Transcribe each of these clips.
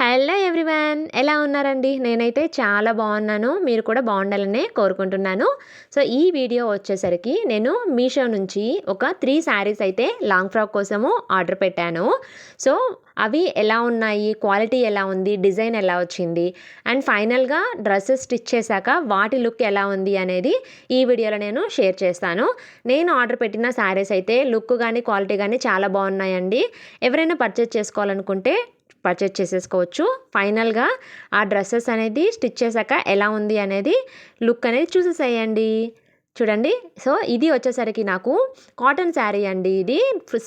Hello everyone ఎలా ఉన్నారండి? నేనైతే చాలా బాగున్నాను. మీరు కూడా బాగుండాలనే కోరుకుంటున్నాను. సో ఈ వీడియో వచ్చేసరికి నేను మీషో నుంచి ఒక త్రీ శారీస్ అయితే లాంగ్ ఫ్రాక్ కోసము ఆర్డర్ పెట్టాను. సో అవి ఎలా ఉన్నాయి? క్వాలిటీ ఎలా ఉంది? డిజైన్ ఎలా వచ్చింది? అండ్ ఫైనల్గా డ్రెస్సెస్ స్టిచ్ చేశాక వాటి లుక్ ఎలా ఉంది అనేది ఈ వీడియోలో నేను షేర్ చేస్తాను. నేను ఆర్డర్ పెట్టిన శారీస్ అయితే లుక్ కానీ క్వాలిటీ కానీ చాలా బాగున్నాయండి. ఎవరైనా పర్చేస్ చేసుకోవాలనుకుంటే పర్చేజ్ చేసేసుకోవచ్చు. ఫైనల్గా ఆ డ్రెస్సెస్ అనేది స్టిచ్ చేశాక ఎలా ఉంది అనేది లుక్ అనేది చూసేసేయండి. చూడండి. సో ఇది వచ్చేసరికి నాకు కాటన్ శారీ అండి ఇది.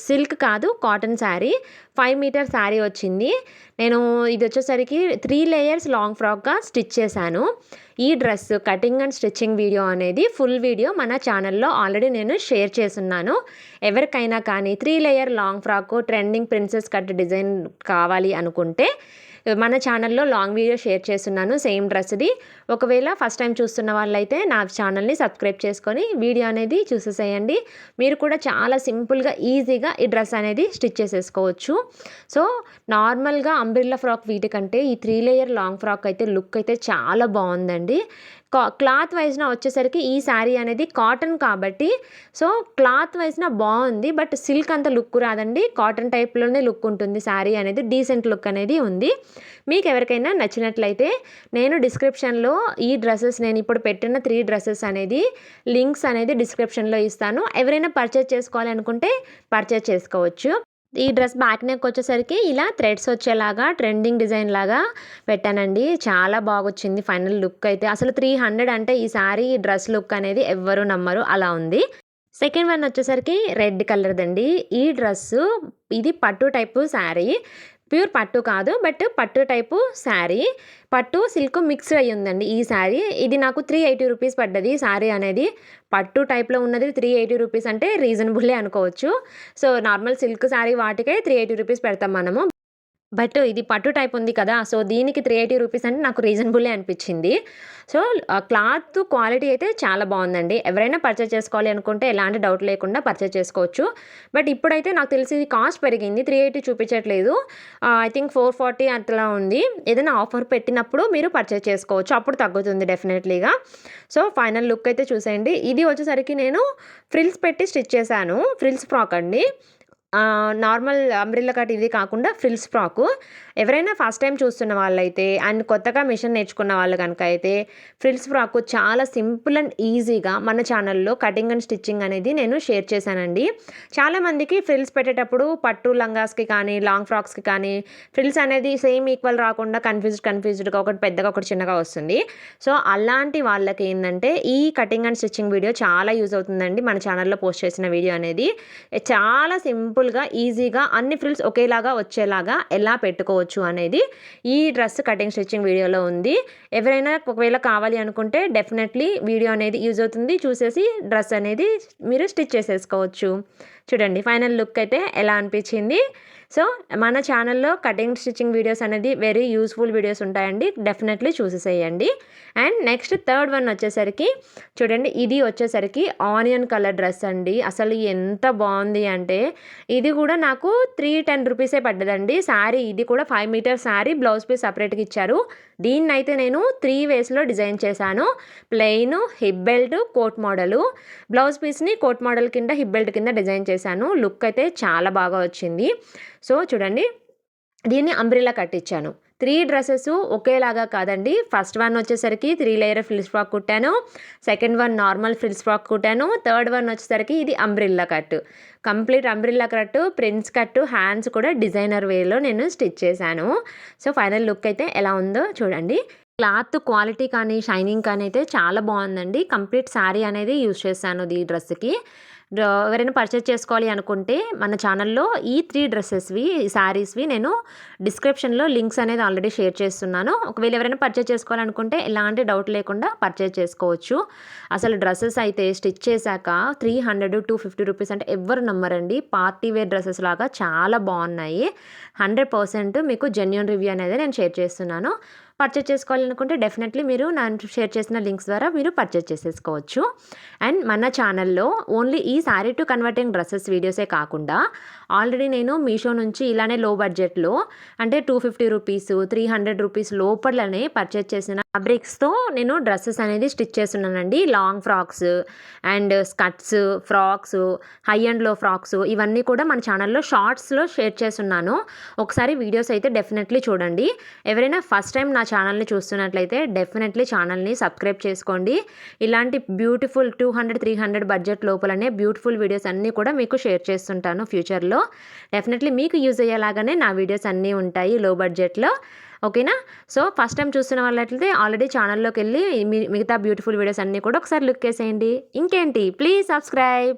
సిల్క్ కాదు cotton sari. Five metre sari వచ్చింది. నేను ఇది వచ్చేసరికి త్రీ లేయర్స్ లాంగ్ ఫ్రాక్గా స్టిచ్ చేశాను. ఈ dress cutting and stitching video అనేది ఫుల్ వీడియో మన ఛానల్లో ఆల్రెడీ నేను షేర్ చేస్తున్నాను. ఎవరికైనా కానీ three layer long frock trending princess cut design కావాలి అనుకుంటే మన ఛానల్లో లాంగ్ వీడియో షేర్ చేస్తున్నాను సేమ్ డ్రెస్ది ఒకవేళ ఫస్ట్ టైం చూస్తున్న వాళ్ళైతే నా ఛానల్ని సబ్స్క్రైబ్ చేసుకొని వీడియో అనేది చూసేసేయండి. మీరు కూడా చాలా సింపుల్గా ఈజీగా ఈ డ్రెస్ అనేది స్టిచ్ చేసేసుకోవచ్చు. సో నార్మల్గా అంబ్రిల్లా ఫ్రాక్ వీటికంటే ఈ త్రీ లేయర్ లాంగ్ ఫ్రాక్ అయితే లుక్ అయితే చాలా బాగుందండి. క్లాత్ వైజ్న వచ్చేసరికి ఈ శారీ అనేది కాటన్ కాబట్టి సో క్లాత్ వైజ్న బాగుంది బట్ సిల్క్ అంత లుక్ రాదండి. కాటన్ టైప్లోనే లుక్ ఉంటుంది శారీ అనేది డీసెంట్ లుక్ అనేది ఉంది. మీకు ఎవరికైనా నచ్చినట్లయితే నేను డిస్క్రిప్షన్లో ఈ డ్రెస్సెస్ నేను ఇప్పుడు పెట్టిన త్రీ డ్రెస్సెస్ అనేది లింక్స్ అనేది డిస్క్రిప్షన్లో ఇస్తాను. ఎవరైనా పర్చేజ్ చేసుకోవాలనుకుంటే పర్చేస్ చేసుకోవచ్చు. ఈ డ్రెస్ బ్యాక్ నెక్ వచ్చేసరికి ఇలా థ్రెడ్స్ వచ్చేలాగా ట్రెండింగ్ డిజైన్ లాగా పెట్టానండి. చాలా బాగొచ్చింది ఫైనల్ లుక్ అయితే. అసలు త్రీ హండ్రెడ్ అంటే ఈ సారీ డ్రెస్ లుక్ అనేది ఎవ్వరు నమ్మరు. అలా ఉంది. సెకండ్ వన్ వచ్చేసరికి రెడ్ కలర్దండి. ఈ డ్రెస్సు ఇది పట్టు టైపు శారీ. ప్యూర్ పట్టు కాదు బట్ పట్టు టైపు శారీ. పట్టు సిల్క్ మిక్స్డ్ అయ్యి ఉందండి ఈ శారీ. ఇది నాకు త్రీ ఎయిటీ రూపీస్ పడ్డది. శారీ అనేది పట్టు టైప్లో ఉన్నది త్రీ ఎయిటీ రూపీస్ అంటే రీజనబుల్లే అనుకోవచ్చు. సో నార్మల్ సిల్క్ శారీ వాటికే త్రీ ఎయిటీ రూపీస్ పెడతాం మనము. బట్ ఇది పట్టు టైప్ ఉంది కదా సో దీనికి త్రీ ఎయిటీ రూపీస్ అంటే నాకు రీజనబుల్లే అనిపించింది. సో క్లాత్ క్వాలిటీ అయితే చాలా బాగుందండి. ఎవరైనా పర్చేస్ చేసుకోవాలి అనుకుంటే ఎలాంటి డౌట్ లేకుండా పర్చేస్ చేసుకోవచ్చు. బట్ ఇప్పుడైతే నాకు తెలిసి కాస్ట్ పెరిగింది. త్రీ ఎయిటీ చూపించట్లేదు. ఐ థింక్ ఫోర్ ఫార్టీ అట్లా ఉంది. ఏదైనా ఆఫర్ పెట్టినప్పుడు మీరు పర్చేస్ చేసుకోవచ్చు. అప్పుడు తగ్గుతుంది డెఫినెట్లీగా సో ఫైనల్ లుక్ అయితే చూసేయండి. ఇది వచ్చేసరికి నేను ఫ్రిల్స్ పెట్టి స్టిచ్ చేశాను. ఫ్రిల్స్ ఫ్రాక్ అండి. నార్మల్ అంబ్రిల్లా కట్ ఇది కాకుండా ఫ్రిల్స్ ఫ్రాకు ఎవరైనా ఫస్ట్ టైం చూస్తున్న వాళ్ళైతే అండ్ కొత్తగా మిషన్ నేర్చుకున్న వాళ్ళు కనుక అయితే ఫ్రిల్స్ ఫ్రాక్ చాలా సింపుల్ అండ్ ఈజీగా మన ఛానల్లో కటింగ్ అండ్ స్టిచ్చింగ్ అనేది నేను షేర్ చేశానండి. చాలామందికి ఫ్రిల్స్ పెట్టేటప్పుడు పట్టు లంగాస్కి కానీ లాంగ్ ఫ్రాక్స్కి కానీ ఫ్రిల్స్ అనేది సేమ్ ఈక్వల్ రాకుండా కన్ఫ్యూజ్డ్ కన్ఫ్యూజ్డ్గా ఒకటి పెద్దగా ఒకటి చిన్నగా వస్తుంది. సో అలాంటి వాళ్ళకి ఏంటంటే ఈ కటింగ్ అండ్ స్టిచ్చింగ్ వీడియో చాలా యూజ్ అవుతుందండి మన ఛానల్లో పోస్ట్ చేసిన వీడియో అనేది. చాలా సింపుల్ సింపుల్గా ఈజీగా అన్ని ఫ్రిల్స్ ఒకేలాగా వచ్చేలాగా ఎలా పెట్టుకోవచ్చు అనేది ఈ డ్రెస్ కటింగ్ స్టిచ్చింగ్ వీడియోలో ఉంది. ఎవరైనా ఒకవేళ కావాలి అనుకుంటే డెఫినెట్లీ వీడియో అనేది యూజ్ అవుతుంది. చూసేసి డ్రెస్ అనేది మీరు స్టిచ్ చేసేసుకోవచ్చు. చూడండి ఫైనల్ లుక్ అయితే ఎలా అనిపించింది? సో మన ఛానల్లో కటింగ్ స్టిచ్చింగ్ వీడియోస్ అనేది వెరీ యూస్ఫుల్ వీడియోస్ ఉంటాయండి. డెఫినెట్లీ చూసేసేయండి. అండ్ నెక్స్ట్ థర్డ్ వన్ వచ్చేసరికి చూడండి ఇది వచ్చేసరికి ఆనియన్ కలర్ డ్రెస్ అండి. అసలు ఎంత బాగుంది అంటే ఇది కూడా నాకు త్రీ టెన్ రూపీసే పడ్డదండి. శారీ ఇది కూడా five metre sari blouse piece సపరేట్గా ఇచ్చారు. దీన్ని అయితే నేను త్రీ వేస్లో డిజైన్ చేశాను. Plain hip belt coat model. Blouse పీస్ని కోట్ మోడల్ కింద హిప్ బెల్ట్ కింద డిజైన్ చేశాను. లుక్ అయితే చాలా బాగా వచ్చింది. సో చూడండి. దీన్ని అంబ్రిలా కట్టించాను త్రీ డ్రెస్సెస్ ఒకేలాగా కాదండి. ఫస్ట్ వన్ వచ్చేసరికి three layer frills frock కుట్టాను. Second one normal frills frock కుట్టాను. Third one వచ్చేసరికి ఇది umbrella cut complete umbrella cut prince cut hands కూడా డిజైనర్ వేలో నేను స్టిచ్ చేశాను. సో ఫైనల్ లుక్ అయితే ఎలా ఉందో చూడండి. క్లాత్ క్వాలిటీ కానీ షైనింగ్ కానీ అయితే చాలా బాగుందండి. కంప్లీట్ శారీ అనేది యూజ్ చేశాను ఈ డ్రెస్కి ఎవరైనా పర్చేస్ చేసుకోవాలి అనుకుంటే మన ఛానల్లో ఈ త్రీ డ్రెస్సెస్వి శారీస్వి నేను డిస్క్రిప్షన్లో లింక్స్ అనేది ఆల్రెడీ షేర్ చేస్తున్నాను. ఒకవేళ ఎవరైనా పర్చేస్ చేసుకోవాలనుకుంటే ఎలాంటి డౌట్ లేకుండా పర్చేస్ చేసుకోవచ్చు. అసలు డ్రెస్సెస్ అయితే స్టిచ్ చేశాక three hundred two fifty rupees అంటే ఎవరు నమ్మరండి. పార్టీ వేర్ డ్రెస్సెస్ లాగా చాలా బాగున్నాయి. హండ్రెడ్ పర్సెంట్ మీకు జెన్యున్ రివ్యూ అనేది నేను షేర్ చేస్తున్నాను. పర్చేజ్ చేసుకోవాలనుకుంటే డెఫినెట్లీ మీరు నేను షేర్ చేసిన లింక్స్ ద్వారా మీరు పర్చేజ్ చేసేసుకోవచ్చు. అండ్ మన ఛానల్లో ఓన్లీ ఈ శారీ టు కన్వర్టింగ్ డ్రెస్సెస్ వీడియోసే కాకుండా ఆల్రెడీ నేను మీషో నుంచి ఇలానే లో బడ్జెట్లో అంటే two fifty rupees three hundred rupees లోపలనే పర్చేజ్ చేసిన ఫ్యాబ్రిక్స్తో నేను డ్రెస్సెస్ అనేది స్టిచ్ చేస్తున్నానండి. Long frocks and skirts frocks high అండ్లో frocks ఇవన్నీ కూడా మన ఛానల్లో షార్ట్స్లో షేర్ చేస్తున్నాను. ఒకసారి వీడియోస్ అయితే డెఫినెట్లీ చూడండి. ఎవరైనా ఫస్ట్ టైం నా ఛానల్ని చూస్తున్నట్లయితే డెఫినెట్లీ ఛానల్ని సబ్స్క్రైబ్ చేసుకోండి. ఇలాంటి beautiful two hundred three hundred budget లోపలనే బ్యూటిఫుల్ వీడియోస్ అన్నీ కూడా మీకు షేర్ చేస్తుంటాను ఫ్యూచర్లో. డెఫినెట్లీ మీకు యూజ్ అయ్యేలాగానే నా వీడియోస్ అన్నీ ఉంటాయి లో బడ్జెట్లో. ఓకేనా? సో ఫస్ట్ టైం చూస్తున్న వాళ్ళట్లయితే ఆల్రెడీ ఛానల్లోకి వెళ్ళి మీ- మిగతా బ్యూటిఫుల్ వీడియోస్ అన్నీ కూడా ఒకసారి లుక్ వేసేయండి ఇంకేంటి? Please subscribe.